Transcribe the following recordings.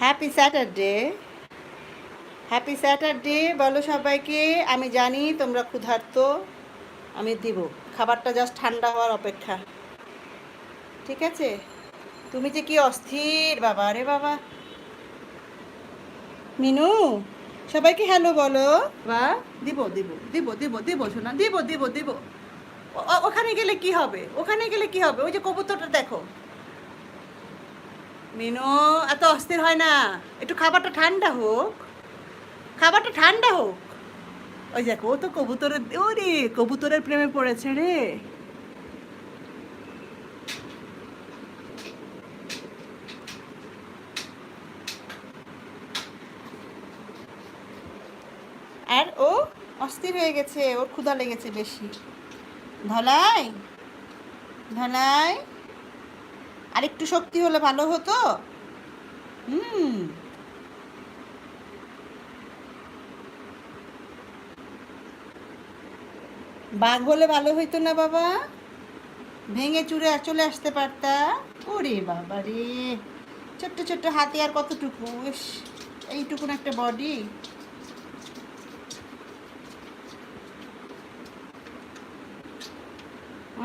Happy Saturday happy Saturday বলো সবাইকে। আমি জানি তোমরা ক্ষুধার্ত, আমি দিব। খাবারটা জাস্ট ঠান্ডা হওয়ার অপেক্ষা। ঠিক আছে? তুমি যে কি অস্থির, বাবা রে বাবা। মিনু, সবাইকে হ্যালো বলো। বা, দিব দিব দিব দিব দিব শোনা দিব দিব দিব। ওখানে গেলে কি হবে? ওখানে গেলে কি হবে? ওই যে কবুতরটা দেখো। মিনু, এত অস্থির হয় না। একটু খাবারটা ঠান্ডা হোক। খাবারটা ঠান্ডা হোক। ওই দেখো, ও তো কবুতরের ও রে কবুতরের প্রেমে পড়েছে রে। আর ও অস্থির হয়ে গেছে, ওর ক্ষুধা লেগেছে বেশি। ধলাই ধলাই। আর একটু শক্তি হলে ভালো হতো? হুম। বাঘ হলে ভালো হইতো না বাবা? ভেঙে চুরে চলে আসতে পারতা? ওরে বাবা রে। ছোট্ট ছোট্ট হাতে আর কতটুকু? এইটুকুন একটা বডি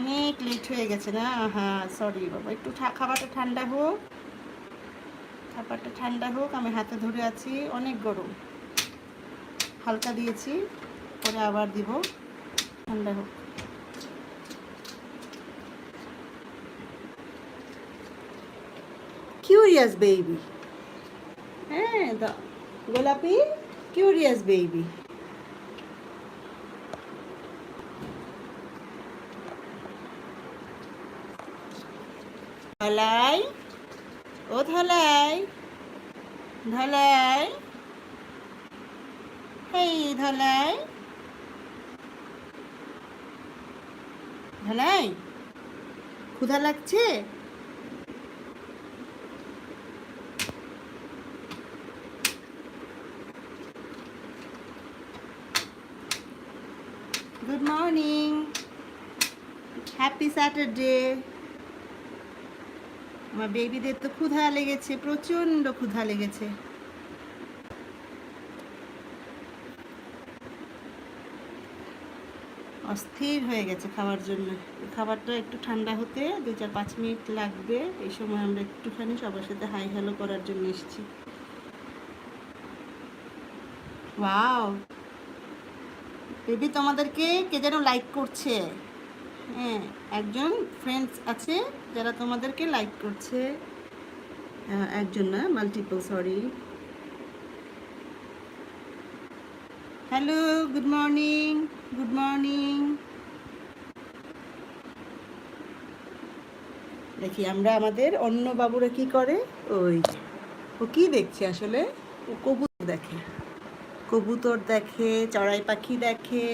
অনেক লেট হয়ে গেছে না? হ্যাঁ সরি বাবা। একটু খাবারটা ঠান্ডা হোক। খাবারটা ঠান্ডা হোক, আমি হাতে ধরে আছি। অনেক গরম। হালকা দিয়েছি, পরে আবার দিব। ঠান্ডা হোক। কিউরিয়াস বেবি হ্যাঁ গোলাপি? কিউরিয়াস বেবি ধলাই ও ধলাই ধলাই হেই ধলাই ধলাই ক্ষুধা লাগছে? গুড মর্নিং হ্যাপি স্যাটারডে আমার বেবিদের তো ক্ষুধা লেগেছে, প্রচণ্ড ক্ষুধা লেগেছে। অস্থির হয়ে গেছে খাওয়ার জন্য। খাবারটা একটু ঠান্ডা হতে দু চার পাঁচ মিনিট লাগবে। এই সময় আমরা একটুখানি সবার সাথে হাই হ্যালো করার জন্য এসেছি। বেবি তোমাদেরকে কে যেন লাইক করছে? হ্যাঁ একজন ফ্রেন্ডস আছে যারা তোমাদেরকে লাইক করছে। একজন না multiple sorry hello good morning good morning দেখি আমরা আমাদের অন্য বাবুরা কি করে? ওই, ও কি দেখছে আসলে? ও কবুতর দেখে। কবুতর দেখে, চড়াই পাখি দেখে।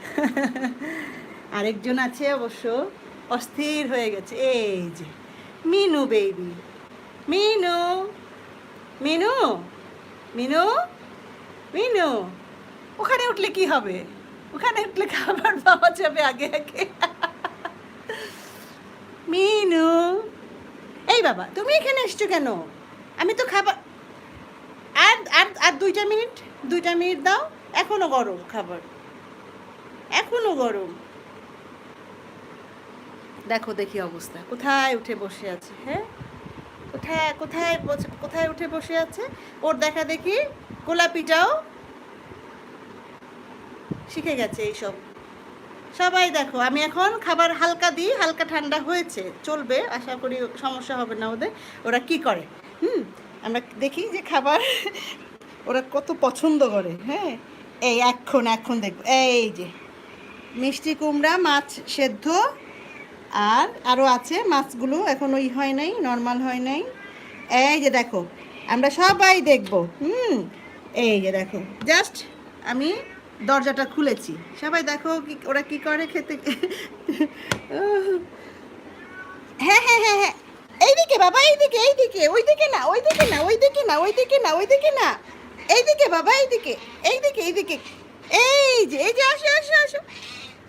আরেকজন আছে অবশ্য, অস্থির হয়ে গেছে। এই যে, মিনু বেবি মিনু মিনু মিনু মিনু, ওখানে উঠলে কি হবে? ওখানে উঠলে খাবার পাওয়া যাবে আগে আগে। মিনু, এই বাবা, তুমি এখানে এসছো কেন? আমি তো খাবার, আর আর আর দুইটা মিনিট দুইটা মিনিট দাও, এখনও গরম খাবার। এখনও গরম। দেখো দেখি অবস্থা। কোথায় উঠে বসে আছে হ্যাঁ? কোথায় কোথায় কোথায় উঠে বসে আছে? ওর দেখা দেখি গোলাপিটাও শিখে গেছে এইসব। সবাই দেখো, আমি এখন খাবার হালকা দিই, হালকা ঠান্ডা হয়েছে, চলবে, আশা করি সমস্যা হবে না ওদের। ওরা কি করে? হুম? আমরা দেখি যে খাবার ওরা কত পছন্দ করে হ্যাঁ? এই এখন এখন দেখব, এই যে মিষ্টি কুমড়া, মাছ সেদ্ধ আর আরও আছে, মাছগুলো এখন ওই হয় নাই নর্মাল হয় নাই। এই যে দেখো, আমরা সবাই দেখব, হুম, এই যে দেখো জাস্ট আমি দরজাটা খুলেছি। সবাই দেখো কি, ওরা কি করে খেতে? হ্যাঁ হ্যাঁ হ্যাঁ হ্যাঁ। এইদিকে বাবা, এইদিকে এইদিকে, ওইদিকে না ওইদিকে না ওইদিকে না ওইদিকে না ওইদিকে না। এইদিকে বাবা, এইদিকে এইদিকে এইদিকে। এই যে এই যে, আসো আসো আসো।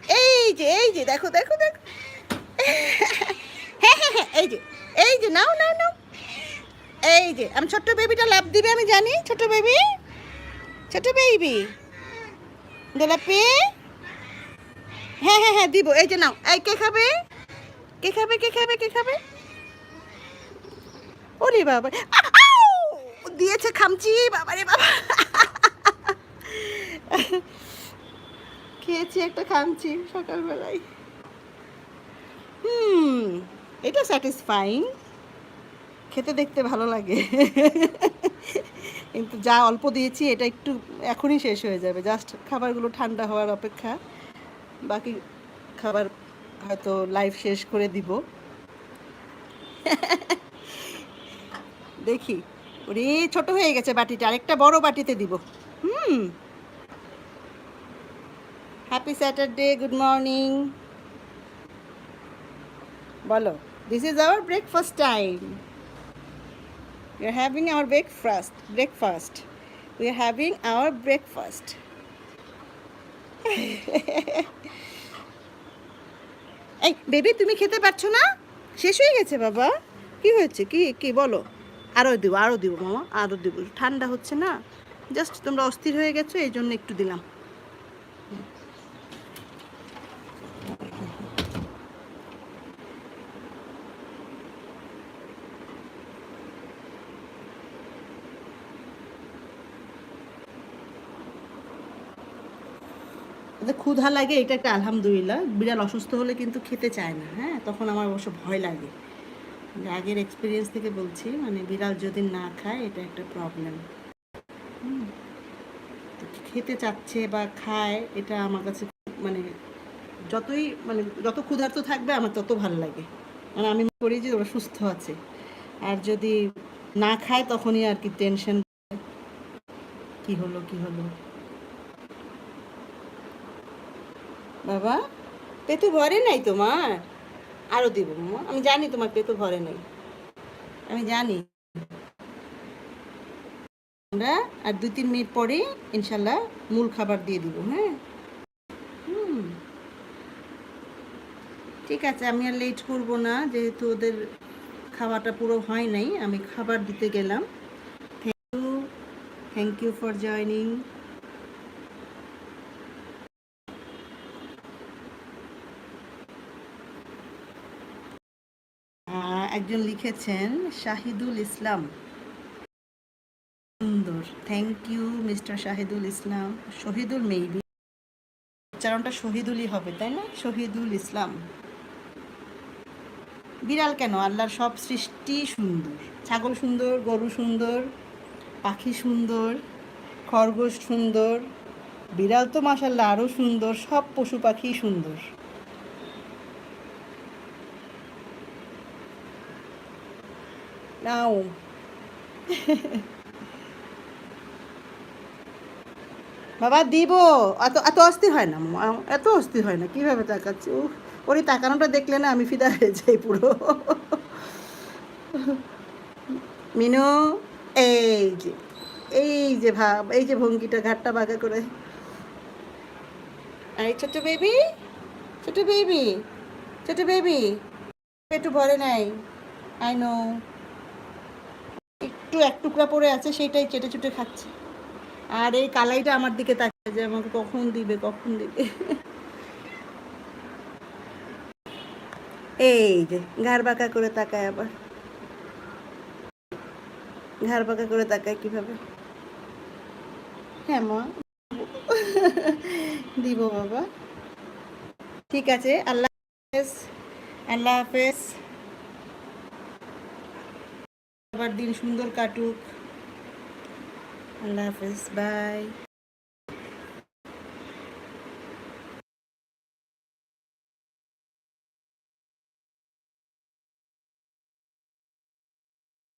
এই যে এই যে, দেখো দেখো দেখো। হ্যাঁ হ্যাঁ হ্যাঁ এই যে এই যে, নাও নাও নাও। এই যে, আমি ছোট্ট বেবিটা লাভ দিবে, আমি জানি। ছোট বেবি ছোট বেবি গোলাপি হ্যাঁ হ্যাঁ হ্যাঁ দিব। এই যে, নাও। এই, কে খাবে? কে খাবে কে খাবে কে খাবে? ওরে বাবা। দিয়েছে খামচি, বাবা রে বাবা। খেয়েছি একটা খামচি সকালবেলায়। এটা স্যাটিসফাইং খেতে দেখতে ভালো লাগে। কিন্তু যা অল্প দিয়েছি, এটা একটু এখনই শেষ হয়ে যাবে। জাস্ট খাবারগুলো ঠান্ডা হওয়ার অপেক্ষা। বাকি খাবার হয়তো লাইফ শেষ করে দিব। দেখি। ওরে, ছোট হয়ে গেছে বাটিটা। আরেকটা বড় বাটিতে দিব। হুম। হ্যাপি স্যাটারডে গুড মর্নিং বলো। This is our breakfast time We are having our breakfast. Breakfast. We are having our breakfast. এই, বেবি, তুমি খেতে পারছ না? শেষ হয়ে গেছে, বাবা। কি হয়েছে? কি কি, বলো। আরও দেবো আরও দেবো, মামা। আরও দেবো। ঠান্ডা হচ্ছে না। জাস্ট তোমরা অস্থির হয়ে গেছো, এই জন্য একটু দিলাম। এতে ক্ষুধা লাগে এটা একটা আলহামদুলিল্লাহ। বিড়াল অসুস্থ হলে কিন্তু খেতে চায় না হ্যাঁ? তখন আমার অবশ্য ভয় লাগে। আগের এক্সপিরিয়েন্স থেকে বলছি মানে বিড়াল যদি না খায়, এটা একটা প্রবলেম খেতে চাচ্ছে বা খায়, এটা আমার কাছে মানে যতই মানে যত ক্ষুধার্ত থাকবে, আমার তত ভালো লাগে। মানে আমি করি যে ওরা সুস্থ আছে। আর যদি না খায়, তখনই আর কি টেনশন কি হলো কি হলো? বাবা পেটু ভরে নাই তোমার? আরও দিব আমি জানি তোমার পেটু ভরে নাই। আমি জানি। আমরা আর দুই তিন মিনিট পরে ইনশাল্লাহ মূল খাবার দিয়ে দিব হ্যাঁ? ঠিক আছে, আমি আর লেট করব না, যেহেতু ওদের খাওয়াটা পুরো হয় নাই, আমি খাবার দিতে গেলাম। Thank you thank you for joining একজন লিখেছেন, শাহিদুল ইসলাম। সুন্দর। Thank you mister Shahidul Islam. Shahidul maybe উচ্চারণটা শহীদুলই হবে, তাই না? শহীদুল ইসলাম। বিড়াল কেন? আল্লাহর সব সৃষ্টি সুন্দর। ছাগল সুন্দর, গরু সুন্দর, পাখি সুন্দর, খরগোশ সুন্দর, বিড়াল তো মাসাল্লাহ আরও সুন্দর, সব পশু পাখি সুন্দর। নাও বাবা, দিব। এত এত অস্থির হয় না এত অস্থির হয় না, কীভাবে তাকাচ্ছি? ও ওর এই তাকানোটা দেখলে না আমি ফিদা হয়ে যাই পুরো। মিনু, এই যে এই যে ভাব, এই যে ভঙ্গিটা ঘাটটা বাঁকা করে। এই ছোট বেবি ছোট বেবি ছোট বেবি, একটু ভরে নাই। I know. একটু এক টুকরা পড়ে আছে সেইটাই চেটে চুটে খাচ্ছে। আর এই কালাইটা আমার দিকে তাকিয়ে যে আমাকে কখন দিবে কখন দিবে। এই যে, ঘাড় বাঁকা করে তাকায় আবার। ঘাড় বাঁকা করে তাকায় কীভাবে? হ্যাঁ মা। দিব বাবা। ঠিক আছে, আল্লাহ হাফেজ। আল্লাহ হাফেজ। আবার দিন সুন্দর কাটুক। আল্লাহ হাফেজ বাই